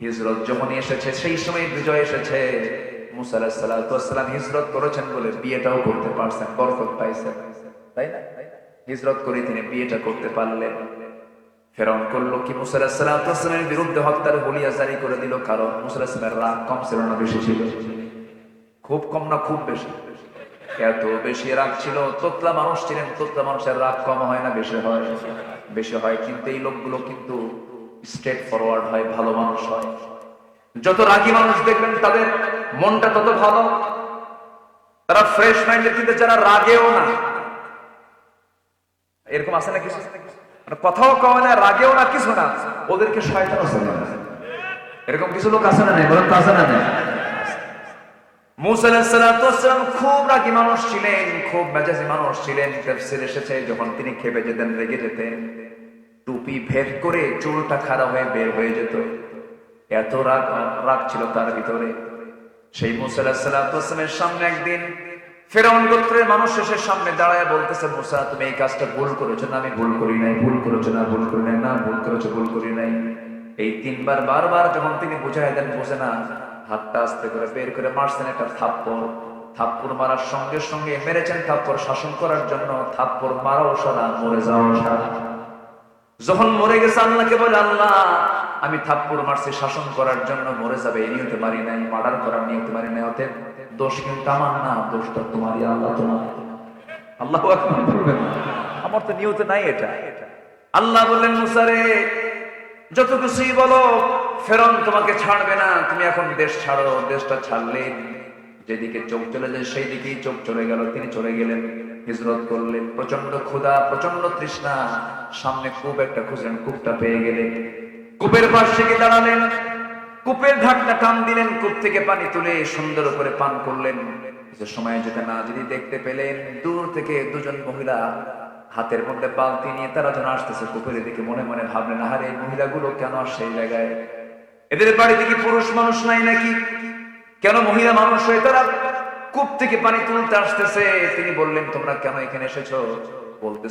হিজরত যখন এসেছে, সেই সময় বিজয় এসেছে। মুসা হিজরত করেছেন বলে বিয়েটাও করতে পারছেন, বরকত পাইছেন। তাই না? হিজরত করে তিনি বিয়েটা করতে পারলেন। ফেরন করল কি? মুসা বিরুদ্ধে হত্যার বলিয়া জারি করে দিল, কারণ মুসা রাগ কম ছিল না, বেশি ছিল। খুব কম না, খুব বেশি। এত বেশি রাগ ছিল, তোতলা মানুষ ছিলেন, তোতলা মানুষের রাগ কম হয় না, বেশি হয়। বেশি হয়, কিন্তু এই লোকগুলো কিন্তু স্ট্রেট ফরওয়ার্ড হয়, ভালো মানুষ হয়। যত রাগী মানুষ দেখবেন, তাদের মনটা তত ভালো। তারা ফ্রেশ মাইন্ডের কিন্তু যারা রাগেও না। এরকম আছে না কিছু মানে কথাও কয় না, রাগেও না, কিছু না। ওদেরকে আছে না। এরকম কিছু লোক আছে না নেই? বলেন তো আছে না নেই? খুব রাগী মানুষ ছিলেন, খুব মেজাজি মানুষ ছিলেন। এসেছে, যখন তিনি খেপে যেতেন, রেগে যেতেন। টুপি ভেদ করে চুলটা খারাপ হয়ে বের হয়ে যেত। এত রাগ রাগ ছিল তার ভিতরে। সেই মুসা আলাহিসাল্লামের সামনে একদিন ফেরাউন গোত্রের মানুষ এসে সামনে দাঁড়ায় বলতেছে, মুসা, তুমি এই কাজটা ভুল করেছ না? আমি ভুল করি নাই, ভুল করেছ না, ভুল করি নাই, না, ভুল করেছ, ভুল করি নাই। এই তিনবার, বারবার যখন তিনি বুঝাই দেন বোঝে না, হাতটা আস্তে করে বের করে মারছেন একটা থাপ্পড়। থাপ্পড় মারার সঙ্গে সঙ্গে মেরেছেন, থাপ্পড় শাসন করার জন্য, থাপ্পড় মারাও সারা মরে যাওয়া সারা যখন মরে গেছে, আল্লাহকে বলে, আল্লাহ, আমি থাপ্পড় মারছি, শাসন করার জন্য মরে যাবে এই নিয়তে পারি নাই, মার্ডার করার নিয়তে পারি নাই, অতএব দোষ কিন্তু আমার না, দোষটা তোমারই, আল্লাহ তোমার। আল্লাহ আমার তো নিয়তে নাই এটা। আল্লাহ বললেন মুসারে যত কিছুই বলো ফেরন তোমাকে ছাড়বে না, তুমি এখন দেশ ছাড়ো, দেশটা ছাড়লে যেদিকে চোখ চলে যায় সেই দিকেই চোখ চলে গেল। তিনি চলে গেলেন, হিজরত করলেন। প্রচণ্ড ক্ষুধা প্রচণ্ড তৃষ্ণা। সামনে কূপ একটা খুঁজলেন, কূপটা পেয়ে গেলেন। কূপের পাশে গিয়ে দাঁড়ালেন। কূপের ঢাকনা টান দিলেন, কূপ থেকে পানি তুলে সুন্দর করে পান করলেন। কিছু সময় যেতে না যদি দেখতে পেলেন, দূর থেকে দুজন মহিলা হাতের মধ্যে বালতি নিয়ে তারা যেন আসতেছে কূপের দিকে মনে মনে ভাবলেন, আহারে, মহিলাগুলো কেন আসছে এই জায়গায়? এদের বাড়িতে কি পুরুষ মানুষ নাই নাকি? কেন মহিলা মানুষ হয়ে তারা কূপ থেকে পানি তুলতে আসতেছে? তিনি বললেন, তোমরা কেন এখানে এসেছ? বলতে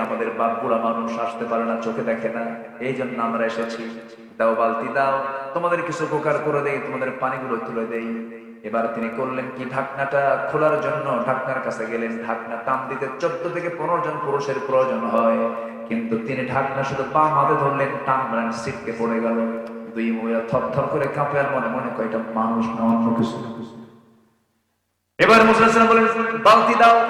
আমাদের বাপ বুড়া মানুষ আসতে পারে না, চোখে দেখে না। এই জন্য আমরা এসেছি। দাও, বালতি দাও। তোমাদের কিছু উপকার করে দেই, তোমাদের পানিগুলো তুলে দেই। এবার তিনি করলেন কি? ঢাকনাটা খোলার জন্য ঢাকনার কাছে গেলেন। ঢাকনা টান দিতে চোদ্দ থেকে পনেরো জন পুরুষের প্রয়োজন হয়। কিন্তু তিনি ঢাকনা শুধু বাম হাতে ধরলেন, টান সিটকে পড়ে গেল। দুই মহিলা থর থর করে কাঁপে আর মনে মনে কয়টা মানুষ না, অন্য কিছু এবার মুসলাম বলেন, বালতি দাও।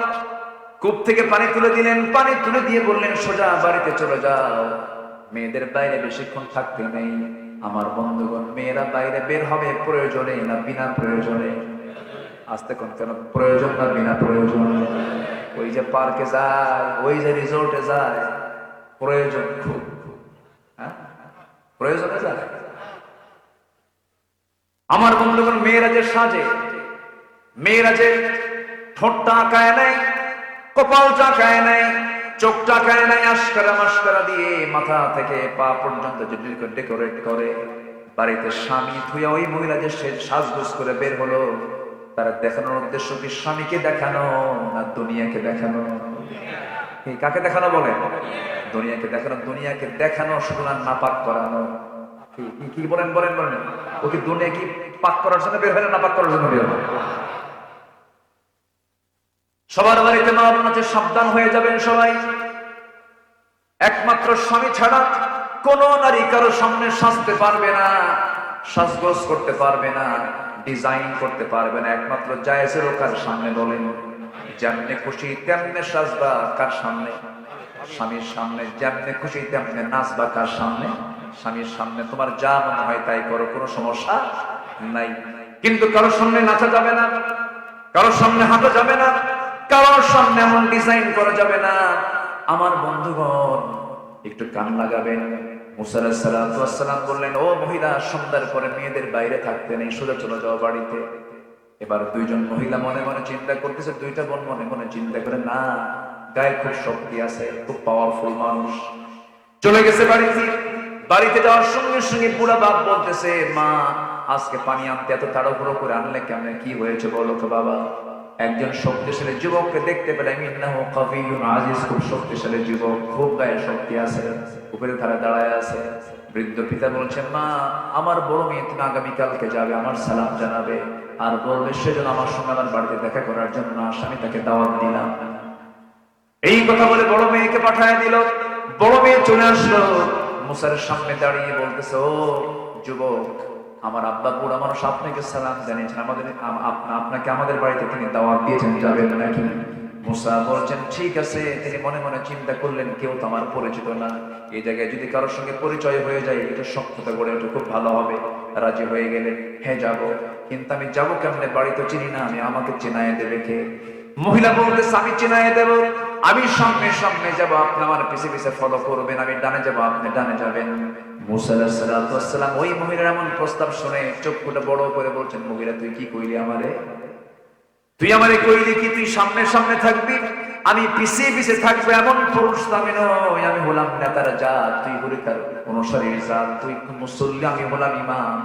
কূপ থেকে পানি তুলে দিলেন, পানি তুলে দিয়ে বললেন, সোজা বাড়িতে চলে যাও। মেয়েদের বাইরে বেশিক্ষণ থাকতে নেই। আমার বন্ধুগণ, মেয়েরা বাইরে বের হবে প্রয়োজনে না বিনা প্রয়োজনে? আসতে কোন কেন প্রয়োজন না বিনা প্রয়োজন? ওই যে পার্কে যায়, ওই যে রিসোর্টে যায়, প্রয়োজন খুব। হ্যাঁ? প্রয়োজনে যায়। আমার বন্ধুগণ, মেয়েরা যে সাজে, মেয়েরা যে ঠোঁটটা আঁকায় নেয়, কপাল চাকায় নেয় চোখ টাকায় নেয় আস্কারা মাস্কারা দিয়ে মাথা থেকে পা পর্যন্ত ডেকোরেট করে, বাড়িতে স্বামী থুয়া ওই মহিলা যে সে সাজগোজ করে বের হলো, তারা দেখানোর উদ্দেশ্য কি স্বামীকে দেখানো না দুনিয়াকে দেখানো? কাকে দেখানো বলে? দুনিয়াকে দেখানো দুনিয়াকে দেখানো, শুধু না নাপাক করানো। কি বলেন বলেন বলেন। ও কি দুনিয়া কি পাক করার জন্য বের হয় না নাপাক করার জন্য বের হয় সবার বাড়িতে মা বোন আছে, সাবধান হয়ে যাবেন সবাই। একমাত্র স্বামী ছাড়া কোন নারী কারও সামনে সাজতে পারবে না, সাজগোজ করতে পারবে না, ডিজাইন করতে পারবে না। একমাত্র জায়েজেরও কার সামনে বলেন, যেমনে খুশি তেমনে সাজবা কার সামনে? স্বামীর সামনে যেমনে খুশি তেমনে নাচবা কার সামনে? স্বামীর সামনে তোমার যা মনে হয় তাই করো, কোনো সমস্যা নাই। কিন্তু কারোর সামনে নাচা যাবে না, কারোর সামনে হাঁটা যাবে না, কারোর সামনে এমন ডিজাইন করা যাবে না। আমার বন্ধুগণ, একটু কান লাগাবেন। বললেন, ও মহিলা, সন্ধ্যার পরে মেয়েদের বাইরে থাকতে নেই, সোজা চলে যাওয়া বাড়িতে। এবার দুইজন মহিলা মনে মনে চিন্তা করতেছে, দুইটা বোন মনে মনে চিন্তা করে, না, গায়ে খুব শক্তি আছে, খুব পাওয়ারফুল মানুষ। চলে গেছে বাড়িতে। বাড়িতে যাওয়ার সঙ্গে সঙ্গে পুরা বাপ বলতেছে, মা, আজকে পানি আনতে এত তাড়াহুড়ো করে আনলে কেমন? কি হয়েছে বলো তো বাবা? একজন শক্তিশালী যুবককে দেখতে পেলাম আজিজ। খুব শক্তিশালী যুবক, খুব গায়ে শক্তি আছে উপরে দাঁড়ায় আছে। বৃদ্ধ পিতা বলছেন মা, আমার বড় মেয়ে তুমি আগামীকালকে যাবে, আমার সালাম জানাবে। আর বলবে, সেজন্য আমার সঙ্গে আমার বাড়িতে দেখা করার জন্য আমি তাকে দাওয়াত দিলাম। এই কথা বলে বড় মেয়েকে পাঠায় দিল। বড় মেয়ে চলে আসলো। মুসার সামনে দাঁড়িয়ে বলতেছে, ও যুবক, আমার আব্বা বুড়া মানুষ আপনাকে সালাম জানিয়েছেন আমাদের আপনাকে আমাদের বাড়িতে তিনি দাওয়াত দিয়েছেন, যাবেন নাকি? মুসা বলছেন, ঠিক আছে। তিনি মনে মনে চিন্তা করলেন, কেউ তো আমার পরিচিত না। এই জায়গায় যদি কারোর সঙ্গে পরিচয় হয়ে যায়, এটা সক্ষতা গড়ে ওঠে, খুব ভালো হবে। রাজি হয়ে গেলে হ্যাঁ যাব, কিন্তু আমি যাব কেমনে? বাড়ি তো চিনি না, আমি আমাকে চেনায় দেবে কে? মহিলা বলতেছে, আমি চেনায় দেব। আমি সামনে সামনে যাব, আপনি আমার পিছে পিছে ফলো করবেন, আমি ডানে যাব, আপনি ডানে যাবেন। ওই মহিলার এমন প্রস্তাব শুনে বড় করে বলছেন, মহিলা, তুই কি কইলি আমারে? তুই আমারে কইলি কি তুই সামনে সামনে থাকবি? আমি পিছিয়ে পিছিয়ে থাকব, এমন পুরুষ আমি নই, আমি হলাম নেতারা যা তুই অনুসারী যা তুই মুসল্লি, আমি হলাম ইমাম।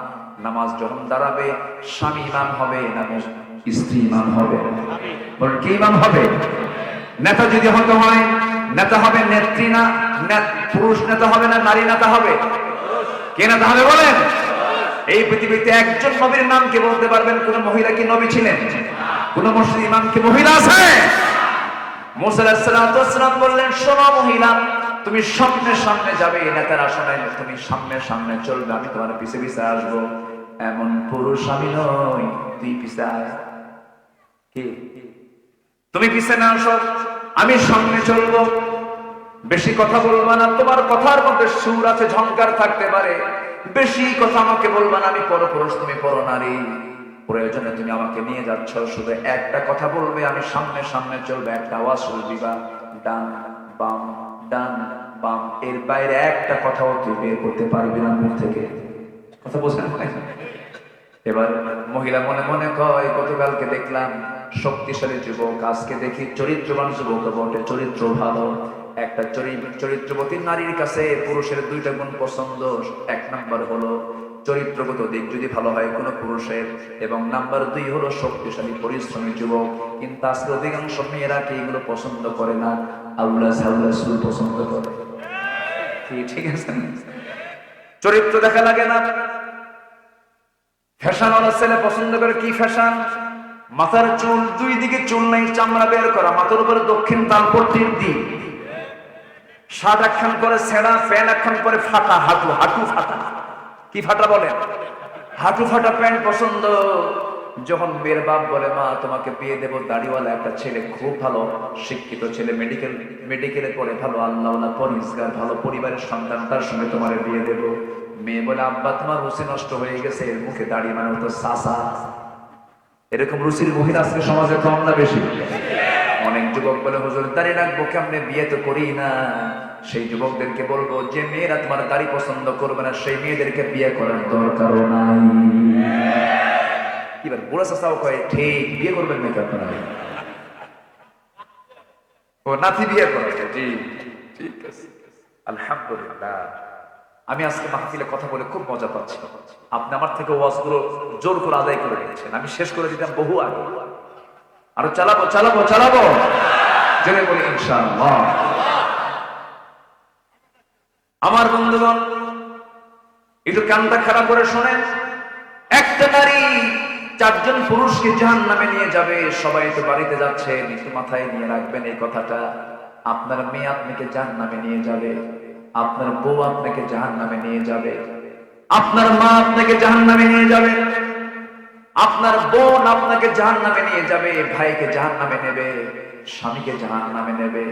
নামাজ যখন দাঁড়াবে, স্বামী ইমাম হবে না স্ত্রী ইমাম হবে? বল কি ইমাম হবে? নেতা যদি হতে হয়, নেতা হবে নেত্রী না পুরুষ নেতা হবে না, নারী নেতা হবে? কে নেতা হবে বলেন? এই পৃথিবীতে একজন নবীর নাম কে বলতে পারবেন? কোন মহিলা কি নবী ছিলেন? কোন মসজিদ ইমাম কি মহিলা আছে? মুসাল্লাম বললেন, শোনো মহিলা, তুমি সামনে সামনে যাবে নেতার আসনে তুমি সামনে সামনে চলবে, আমি তোমার পিছে পিছে আসব। এমন পুরুষ আমি নই, তুই পিছে তুমি পিছে না আসো, আমি সামনে চলবো। বেশি কথা বলবা না, তোমার কথার মধ্যে সুর আছে, ঝংকার থাকতে পারে। বেশি কথা আমাকে বলবা না, আমি পরপুরুষ, তুমি পর নারী প্রয়োজনে তুমি আমাকে নিয়ে যাচ্ছ, শুধু একটা কথা বলবে, আমি সামনে সামনে চলবে, একটা আওয়াজ দিবা, ডান, বাম ডান, বাম। এর বাইরে একটা কথাও তুই বের করতে পারবি না মুখ থেকে। কথা বলছেন এবার মহিলা মনে মনে কয়, গতকালকে দেখলাম শক্তিশালী যুবক, আজকে দেখি চরিত্রবান যুবক বটে, চরিত্র ভালো। একটা চরি- চরিত্রবতী নারীর কাছে পুরুষের দুইটা গুণ পছন্দ, এক নাম্বার হলো চরিত্রগত দিক যদি ভালো হয় কোনো পুরুষের, এবং নাম্বার দুই হলো শক্তিশালী, পরিশ্রমী যুবক। কিন্তু আজকে অধিকাংশ মেয়েরা কি এগুলো পছন্দ করে না? আউলা সাউলা সুর পছন্দ করে। ঠিক আছে চরিত্র দেখা লাগে না। ফ্যাশন ওরা ছেলে পছন্দ করে কি ফ্যাশন? মাথার চুল দুই দিকে চুল নাই, চামড়া বের করা। মাথার উপরে দক্ষিণ তালপট্টির দিক শার্ট একখান করে ছেঁড়া, প্যান্ট একখান পরে ফাটা, হাঁটু হাঁটু ফাটা। কি ফাটা বলেন? হাঁটু ফাটা, প্যান্ট পছন্দ। যখন মেয়ের বাপ বলে, মা, তোমাকে বিয়ে দেবো, দাড়িওয়ালা একটা ছেলে খুব ভালো, শিক্ষিত ছেলে মেডিকেল মেডিকেলে পড়ে ভালো আল্লাহ পরিষ্কার, ভালো পরিবারের সন্তান, তার সঙ্গে তোমার বিয়ে দেবো। মেয়ে বলে, আব্বা, তোমার রুচি নষ্ট হয়ে গেছে, এর মুখে দাঁড়িয়ে মানে হতো সাসা। এরকম রুচির মহিলা আজকে সমাজে কম না বেশি? অনেক যুবক বলে, হুজুর, দাড়ি রাখব কেমনে? বিয়ে তো করি না। সেই যুবকদেরকে বলব, যে মেয়েরা তোমার দাড়ি পছন্দ করবে না, সেই মেয়েদেরকে বিয়ে করার দরকারও নাই। এবার বুড়া চাষাও কয়, ঠিক, বিয়ে করবেন নাকি আপনারা? ও নাতি বিয়ে করবে জি ঠিক আছে। আলহামদুলিল্লাহ। আমি আজকে মাহফিলে কথা বলে খুব মজা পাচ্ছি। আপনি আমার থেকে ওয়াজগুলো জোর করে আদায় করে নিয়েছেন আমি শেষ করে দিতাম বহু আগে। আরও চালাবো চালাবো চালাবো। জেনে বলি আমার বন্ধুগণ, একটু কানটা খারাপ করে শোনেন। একটা নারী চারজন পুরুষকে জাহান নামে নিয়ে যাবে। সবাই তো বাড়িতে যাচ্ছে একটু মাথায় নিয়ে রাখবেন এই কথাটা। আপনার মেয়ে আপনাকে জাহান নামে নিয়ে যাবে। আপনার বউ আপনাকে জাহান নামে নিয়ে যাবে। আপনার মা আপনাকে জাহান নামে নিয়ে যাবে। আপনার বোন আপনাকে জাহান নামে নিয়ে যাবে, ভাইকে জাহান নামে নেবে, স্বামীকে জাহান নামে নেবে,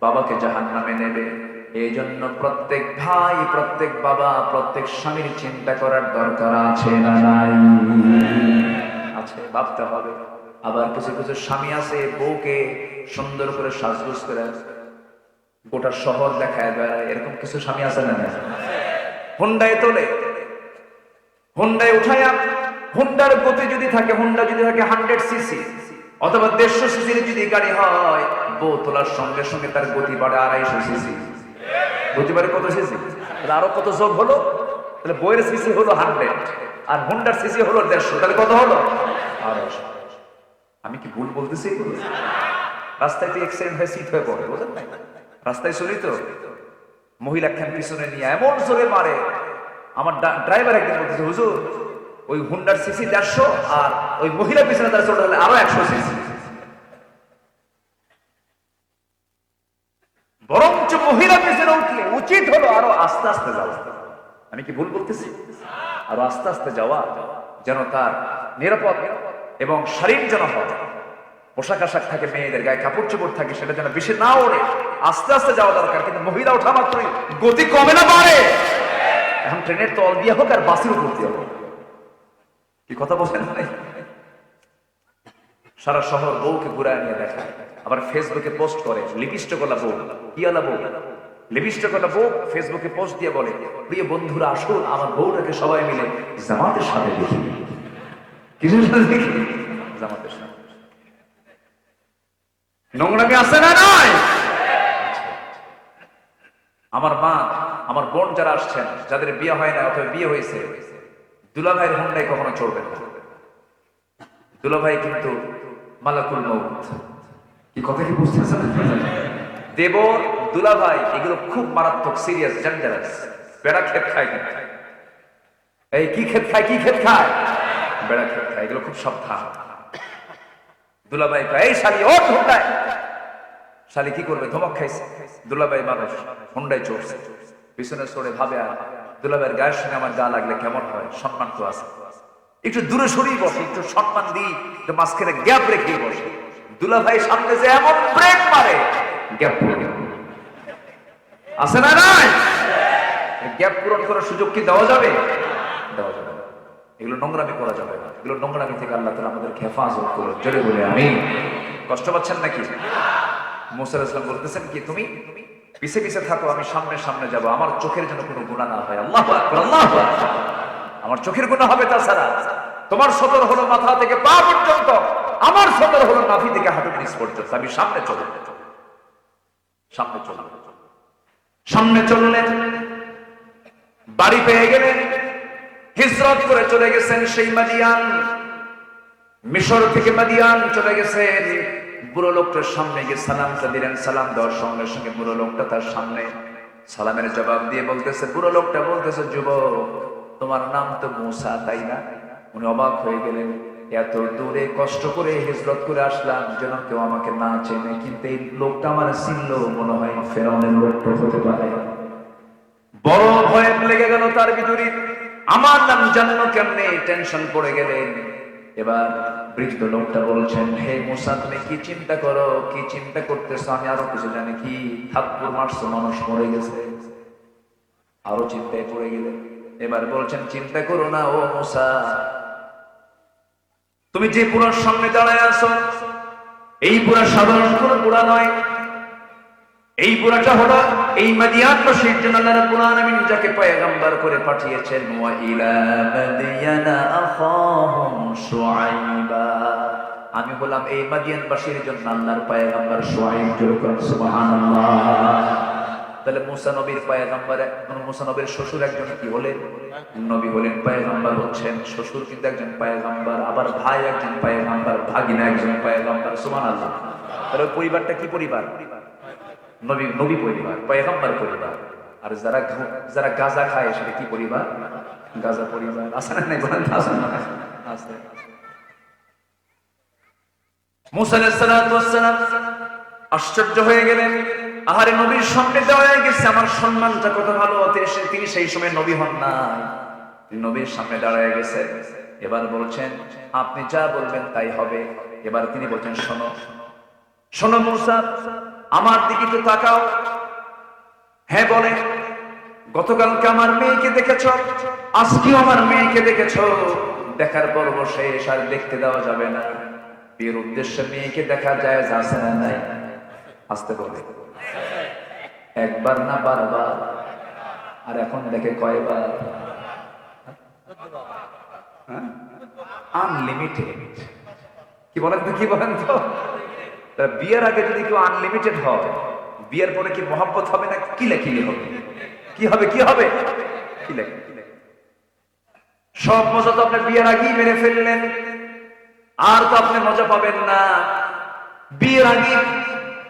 বাবাকে জাহান নামে নেবে। এই জন্য প্রত্যেক ভাই, প্রত্যেক বাবা, প্রত্যেক স্বামীর চিন্তা করার দরকার আছে না নাই? আছে, ভাবতে হবে। আবার কিছু কিছু স্বামী আছে, বউকে সুন্দর করে সাজগোজ করে গোটা শহর দেখায় বেড়ায় এরকম কিছু স্বামী আছে না হুন্ডায় তোলে, হুন্ডায় উঠায়া, হুন্ডার গতি যদি থাকে, হুন্ডা যদি থাকে হান্ড্রেড সিসি অথবা দেড়শো সিসির যদি গাড়ি হয়, বউ তোলার সঙ্গে সঙ্গে তার গতি বাড়ে আড়াইশো সিসি গতি বাড়ে কত সিসি তাহলে আরও কত যোগ হলো? তাহলে বইয়ের সিসি হলো হান্ড্রেড আর হুন্ডার সিসি হলো দেড়শো, তাহলে কত হলো? আড়াইশো। আমি কি ভুল বলতেছি? রাস্তায় তো এক্সিডেন্ট হয়ে সিট হয়ে পড়ে বুঝলেন না রাস্তায় চলি তো? মহিলা খান পিছনে নিয়ে এমন জোরে মারে, আমার ড্রাইভার একদিন বলতেছে, হুজুর, ওই হুন্ডার সিসি দেড়শো আর ওই মহিলা পিছনে তার চলে আরও একশো সিসি বরঞ্চ মহিলা পিছনে উঠলে উচিত হলো আরও আস্তে আস্তে যাওয়া। আমি কি ভুল বলতেছি? আরও আস্তে আস্তে যাওয়া, যেন তার নিরাপদ এবং শারীর যেন হয়। পোশাক আশাক থাকে, মেয়েদের গায়ে কাপড় চোপড় থাকে, সেটা যেন বেশি না ওড়ে। আস্তে আস্তে যাওয়া দরকার, কিন্তু মহিলা ওঠা মাত্রই গতি কমে না পারে এখন ট্রেনের তল দিয়ে হোক আর বাসের উপর দিয়ে হোক। কি কথা বলছেন ভাই সারা শহর বউকে ঘুরায় নিয়ে দেখায় আবার ফেসবুকে পোস্ট করে লিপিস্টিক ওলা বউ, কি ওলা বউ? লিপিস্টিক ওলা বউ ফেসবুকে পোস্ট দিয়ে বলে, প্রিয় বন্ধুরা, আসুন, আমার বউটাকে সবাই মিলে জামাতের সাথে দেখি। কিসের সাথে দেখি? জামাতের সাথে নোংরামি আছে না নয় আমার মা, আমার বোন যারা আসছেন, যাদের বিয়ে হয় না অথবা বিয়ে হয়েছে, দুলাভাইয়ের হুন্ডাই কখনো চড়বেন না। দুলাভাই কিন্তু মালাকুল মৌত কি কথা কি বুঝতে বুঝতেছেন? দেব দুলাভাই, এগুলো খুব মারাত্মক সিরিয়াস ডেঞ্জারাস বেড়া ক্ষেত খায় কিন্তু। এই কি ক্ষেত খায়, কি ক্ষেত খায়? বেড়া ক্ষেত খায়, এগুলো খুব সাবধান। দুলাভাই কয়, এই শালি ও হুন্ডায়। শালি কি করবে? ধমক খাইছে। দুলাভাই মানুষ হুন্ডায় চড়ছে। পিছনে চড়ে ভাবে আর, দুলাভাইয়ের গায়ের সঙ্গে আমার গা লাগলে কেমন হয়? সম্মান তো আছে। একটু দূরে সরিয়ে বসে, একটু সম্মান দিই, একটু মাঝখানে গ্যাপ রেখে বসে। দুলাভাই সামনে যে এমন ব্রেক মারে, গ্যাপ পড়ে আছে না নাই? গ্যাপ পূরণ করার সুযোগ কি দেওয়া যাবে? দেওয়া যাবে এগুলো নোংরামি করা যাবে না। এগুলো নোংরামি থেকে আল্লাহ তালা আমাদের হেফাজত করো জোরে বলে আমি কষ্ট পাচ্ছেন নাকি? ইসলাম বলতেছেন কি, তুমি পিছে পিছে থাকো, আমি সামনে সামনে যাব। আমার চোখের যেন কোনো গুণা না হয়। আল্লাহ আল্লাহ আমার চোখের গুণা হবে তাছাড়া। তোমার সতর হলো মাথা থেকে পা পর্যন্ত। আমার সতর হলো নাভি থেকে হাঁটুর নিচ পর্যন্ত। আমি সামনে চলো সামনে চলো সামনে চললেন বাড়ি পেয়ে গেলেন হিজরত করে চলে গেছেন সেই মাদিয়ান। মিশর থেকে মাদিয়ান চলে গেছেন। বুড়ো লোকটার সামনে গিয়ে সালামটা দিলেন, সালাম দেওয়ার সঙ্গে সঙ্গে বুড়ো লোকটা তার সামনে সালামের জবাব দিয়ে বলতেছে, বুড়ো লোকটা বলতেছে, যুবক, তোমার নাম তো মুসা, তাই না? উনি অবাক হয়ে গেলেন, এত দূরে কষ্ট করে হিজরত করে আসলাম, যেন কেউ আমাকে না চেনে। কিন্তু এই লোকটা আমার চিনল, মনে হয় ফেরাউনের লোকটা হতে পারে। বড় ভয় লেগে গেল তার ভিতরে। আমার নাম জানলো কেমনে? টেনশন পড়ে গেলেন। এবার বৃদ্ধ লোকটা বলছেন, হে মুসা, তুমি কি চিন্তা করো? কি চিন্তা করতেছো? আমি আরও কিছু জানি। কি থাপ্পুর মারছো? মানুষ মরে গেছে। আরও চিন্তায় পড়ে গেলে। এবার বলছেন, চিন্তা করো না, ও মুসা। তুমি যে পুরার সামনে দাঁড়ায় আছো, এই পুরা সাধারণ কোন পুরা নয়। এই বুড়াটা হলো এই মাদিয়ানবাসীর জন্য আল্লাহ রাব্বুল আলামিন যাকে পয়গম্বর করে পাঠিয়েছেন ওয়া ইলা মাদিয়ানা আখাহুম শুআইবা। আমি বললাম, এই মাদিয়ানবাসীর জন্য আল্লাহর পয়গম্বর শুআইব জোরে সুবহানাল্লাহ। তাহলে মুসা নবীর পয়গম্বর মুসা নবীর শ্বশুর একজন কি হলেন? নবী হলেন পয়গম্বর হচ্ছেন। শ্বশুর কিন্তু একজন পয়গম্বর, আবার ভাই একজন পয়গম্বর, ভাগিনা একজন পয়গম্বর। সুবহানাল্লাহ। তাহলে পরিবারটা কি পরিবার? নবী নবী পরিবার পয়গম্বর পরিবার। আর যারা যারা গাঁজা খায়, সেটা কি পরিবার? গাঁজা পরিবার। আছে না নাই বলেন? আছে। না আছে আশ্চর্য হয়ে গেলেন। আহারে নবীর সামনে দেওয়া গেছে। আমার সম্মানটা কত ভালো। তিনি সেই সময় নবী হন না নবীর সামনে দাঁড়ায় গেছে। এবার বলছেন, আপনি যা বলবেন তাই হবে। এবার তিনি বলছেন, শোনো। শোনো মুসা আমার দিকে তো তাকাও। হ্যাঁ বলে গতকালকে আমার মেয়েকে দেখেছ? আজকেও আমার মেয়েকে দেখেছ? দেখার পর শেষ, আর দেখতে দেওয়া যাবে না। বিয়ের উদ্দেশ্যে মেয়েকে দেখা যায় আছে না নাই? আসতে বলে। একবার না বারবার? আর এখন দেখে কয়বার? আনলিমিটেড কি বলেন তো, কি বলেন তা? বিয়ের আগে যদি কেউ আনলিমিটেড হয় বিয়ের পরে কি মহাব্বত হবে না কিলে কিলে হবে? কি হবে কি হবে? কিলে কিলে। সব মজা তো আপনি বিয়ের আগেই মেরে ফেললেন, আর তো আপনি মজা পাবেন না। বিয়ের আগে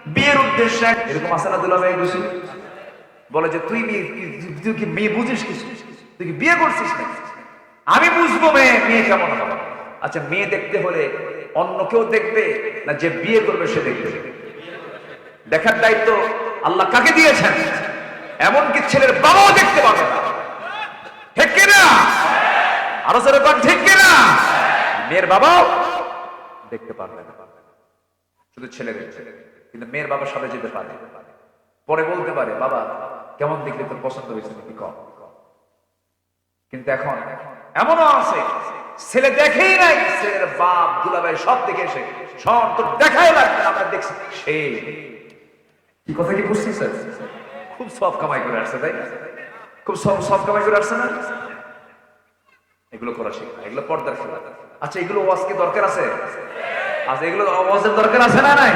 বিয়ের উদ্দেশ্যে এরকম আছে না দুলা ভাই বলে যে, তুই- তুই কি মেয়ে বুঝিস কিছু? তুই কি বিয়ে করছিস না আমি বুঝব মেয়ে মেয়ে কেমন হবে? আচ্ছা মেয়ে দেখতে হলে অন্য কেউ দেখবে না যে বিয়ে করবে সে দেখবে? দেখার দায়িত্ব আল্লাহ কাকে দিয়েছেন? এমনকি ছেলের বাবাও দেখতে পাবে না। ঠিক কিনা আরও জোরে কর ঠিক কিনা মেয়ের বাবাও দেখতে পারবে না। শুধু ছেলে কিন্তু মেয়ের বাবার সাথে যেতে পারে। পরে বলতে পারে, বাবা, কেমন দেখলে তোর পছন্দ হয়েছে কম? কিন্তু এখন এমনও আছে ছেলে দেখেই নাই ছেলের বাপ দুলাভাই সব দেখে এসে শোন তোর দেখাই লাগবে আমরা দেখছি। সেই কি কথা কি বুঝছিস স্যার? খুব সব কামাই করে আসছে, তাই খুব সব সব কামাই করে আসছে না? এগুলো করা শেখা, এগুলো পর্দার খেলা। আচ্ছা এগুলো ওয়াজকে দরকার আছে? আচ্ছা এগুলো ওয়াজের দরকার আছে না নাই?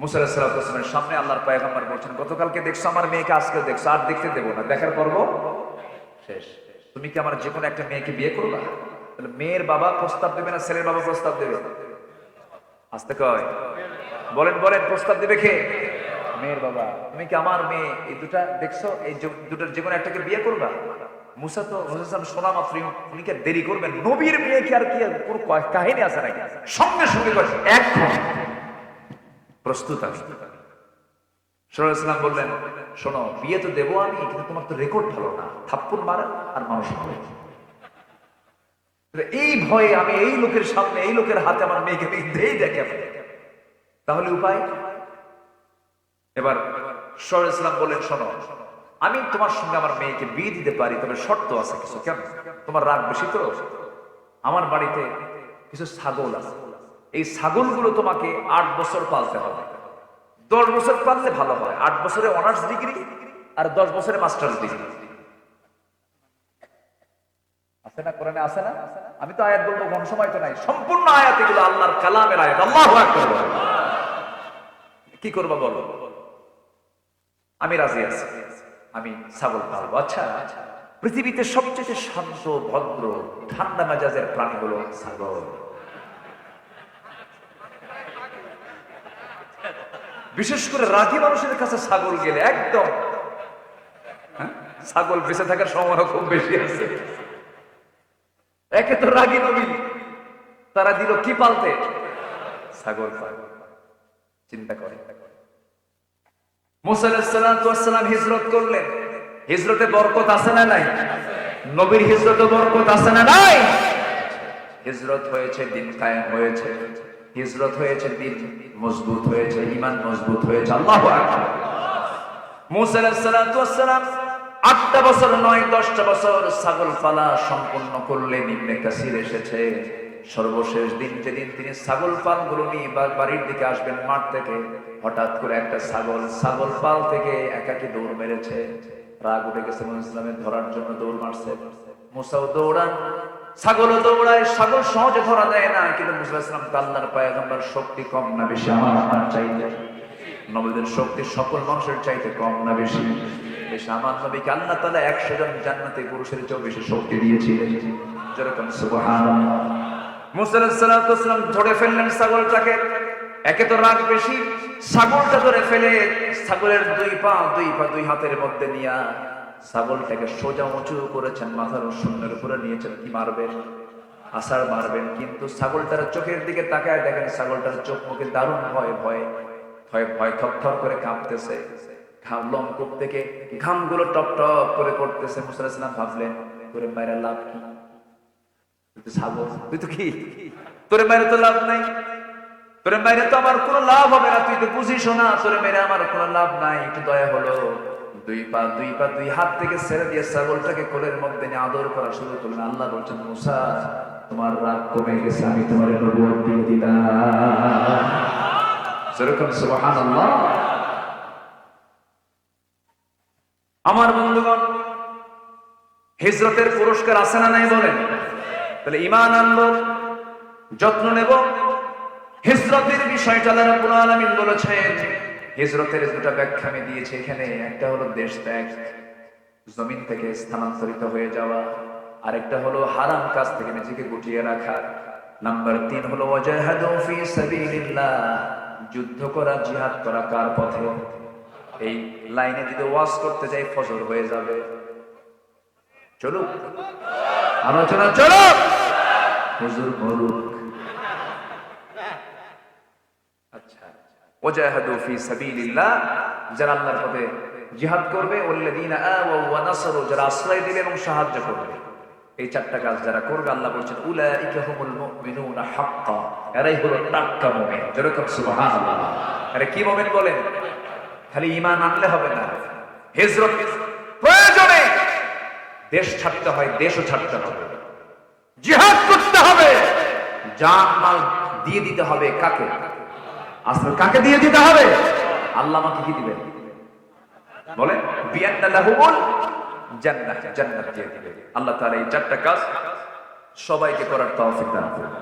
মুসা সালামের সামনে আল্লাহর পায়গাম্বার বলছেন, গতকালকে দেখছ, আমার মেয়েকে আজকে দেখছ, আর দেখতে দেবো না। দেখার পর্ব শেষ। তুমি কি আমার যে কোনো একটা মেয়েকে বিয়ে করবা? তাহলে মেয়ের বাবা প্রস্তাব দেবে না ছেলের বাবা প্রস্তাব দেবে? আসতে কয় বলেন বলেন, প্রস্তাব দেবে কে? মেয়ের বাবা। তুমি কি আমার মেয়ে? এই দুটা দেখছ? এই দুটার যে কোনো একটাকে বিয়ে করবা? মুসা তো মুসা শোনা মাত্র উনি কি দেরি করবেন। নবীর মেয়ে কি আর কি? কোনো কাহিনী আছে নাকি? সঙ্গে সঙ্গে এখন প্রস্তুত আমি। সরল বললেন শোনো, বিয়ে তো দেবো আমি, কিন্তু তোমার তো রেকর্ড ভালো না। থাপ্পড় মারা আর মানুষ মারে এই ভয়ে আমি এই লোকের সামনে, এই লোকের হাতে আমার মেয়েকে দেই দেখে তাহলে উপায়? এবার সর ইসলাম বললেন শোনো, আমি তোমার সঙ্গে আমার মেয়েকে বিয়ে দিতে পারি, তবে শর্ত আছে কিছু কেন তোমার রাগ বেশি তো? আমার বাড়িতে কিছু ছাগল আছে। এই ছাগলগুলো তোমাকে আট বছর পালতে হবে। দশ বছর পাললে ভালো হয়। আট বছরে অনার্স ডিগ্রি আর দশ বছরে মাস্টার্স ডিগ্রি আছে না? কোরআনে আছে না? আমি তো আয়াত বলব, কোন সময় তো নাই। সম্পূর্ণ আয়াত এগুলো আল্লাহর কালামের আয়াত। আল্লাহু। কি করব বলো? আমি রাজি আছি। আমি ছাগল পালবো। আচ্ছা পৃথিবীতে সবচেয়ে শান্ত, ভদ্র, ঠান্ডা মেজাজের প্রাণী হলো ছাগল। বিশেষ করে রাগী মানুষের কাছে ছাগল গেলে একদম হ্যাঁ? ছাগল বেঁচে থাকার সময় খুব বেশি আছে। একে তো রাগী নবী, তারা দিল কি পালতে? ছাগল পালতে চিন্তা করে। হিজরত করলেন। হিজরতে বরকত আছে না নাই? নবীর হিজরতে বরকত আছে না নাই? হিজরত হয়েছে, দিন কায়েম হয়েছে। হিজরত হয়েছে দিন, মজবুত হয়েছে ইমান মজবুত হয়েছে, আল্লাহ মুসাল্লাম আটটা বছর নয়, দশটা বছর ছাগল করলেন, ইবনে কাসির এসেছে। সর্বশেষ দিন যেদিন তিনি ছাগল পালগুলো নিয়ে বাড়ির দিকে আসবেন মাঠ থেকে। হঠাৎ করে একটা ছাগল ছাগল পাল থেকে একাকি দৌড় মেরেছে। রাগ উঠে গেছে ইসলামের ধরার জন্য দৌড় মারছে। মুসাও দৌড়ান ছাগলও দৌড়ায়, ছাগল সহজে ধরা দেয় না। কিন্তু মুসা ইসলাম আল্লাহর পায়গম্বর শক্তি কম না বেশি, আমার আপনার চাইতে। নবীদের শক্তি সকল মানুষের চাইতে কম না বেশি। আমার তালা একশো জন জান্নাতে পুরুষের চেয়েও বেশি শক্তি দিয়েছিলেন। যেরকম সালাম ধরে ফেললেন ছাগলটাকে। একে তো রাগ বেশি, ছাগলটা ধরে ফেলে ছাগলের দুই পা দুই পা দুই হাতের মধ্যে নিয়া ছাগলটাকে সোজা উঁচু করেছেন, মাথার শূন্যের উপরে নিয়েছেন, কি মারবেন? আসার মারবেন, কিন্তু ছাগলটার চোখের দিকে তাকায় দেখেন ছাগলটার চোখ মুখে দারুণ ভয় ভয় ভয় ভয় থর করে কাঁপতেছে। ঘাম লঙ্কুপ থেকে ঘামগুলো টপ টপ করে ভাবলেন করে বাইরে লাভ কি? ছাগল, তুই তো কি? তোরে তো লাভ নাই। তোরে বাইরে তো আমার কোনো লাভ হবে না। তুই তো বুঝিস না, তোরে মেরে আমার কোনো লাভ নাই। একটু দয়া হলো। দুই পা দুই পা, দুই হাত থেকে ছেড়ে দিয়ে ছাগলটাকে কোলের মধ্যে নিয়ে আদর করা শুরু করলেন। আল্লাহ বলছেন, মুসা, তোমার রাগ কমে গেছে, আমি তোমার নবুয়ত দিয়ে দিলাম। সেরকম সুবহানাল্লাহ। আমার বন্ধুগণ, হিজরতের পুরস্কার আছে না নাই বলেন? তাহলে ইমান আনব, যত্ন নেব। হিজরতের বিষয়টা আল্লাহ রাব্বুল আলামিন বলেছেন হিজরতের দুটা ব্যাখ্যা আমি দিয়েছি এখানে। একটা হলো দেশ ত্যাগ, জমিন থেকে স্থানান্তরিত হয়ে যাওয়া। আরেকটা হলো হারাম কাজ থেকে নিজেকে গুটিয়ে রাখা। নাম্বার তিন হলো যুদ্ধ করা, জিহাদ করা কার পথে? এই লাইনে যদি ওয়াজ করতে যাই ফসল হয়ে যাবে। চলুক। আলোচনা চলুক। হুজুর মরুক আচ্ছা ওয়াজাহাদু ফি সাবিলিল্লাহ, যারা আল্লাহর পথে জিহাদ করবে, ওয়াল্লাযীনা আওয়াও ওয়া নাসারু, যারা আশ্রয় দিবে এবং সাহায্য করবে। এই চারটা কাজ যারা করবে, আল্লাহ বলছেন, উলাইকা হুমুল মুমিনুনা হাক্কা, এরাই যেরকম আরে কি মুমিন বলেন? খালি ঈমান আনলে হবে না। হিজরত প্রয়োজনে দেশ ছাড়তে হয়, দেশও ছাড়তে হবে। জিহাদ করতে হবে। জান মাল দিয়ে দিতে হবে কাকে? আসলে কাকে দিয়ে দিতে হবে? আল্লাহ আমাকে কি দিবেন? বলে বিয়ান্না লাহুমুল জান্নাত জান্নাত দিয়ে দিবে আল্লাহ তাআলা এই চারটা কাজ সবাইকে করার তো অসুবিধা করুন।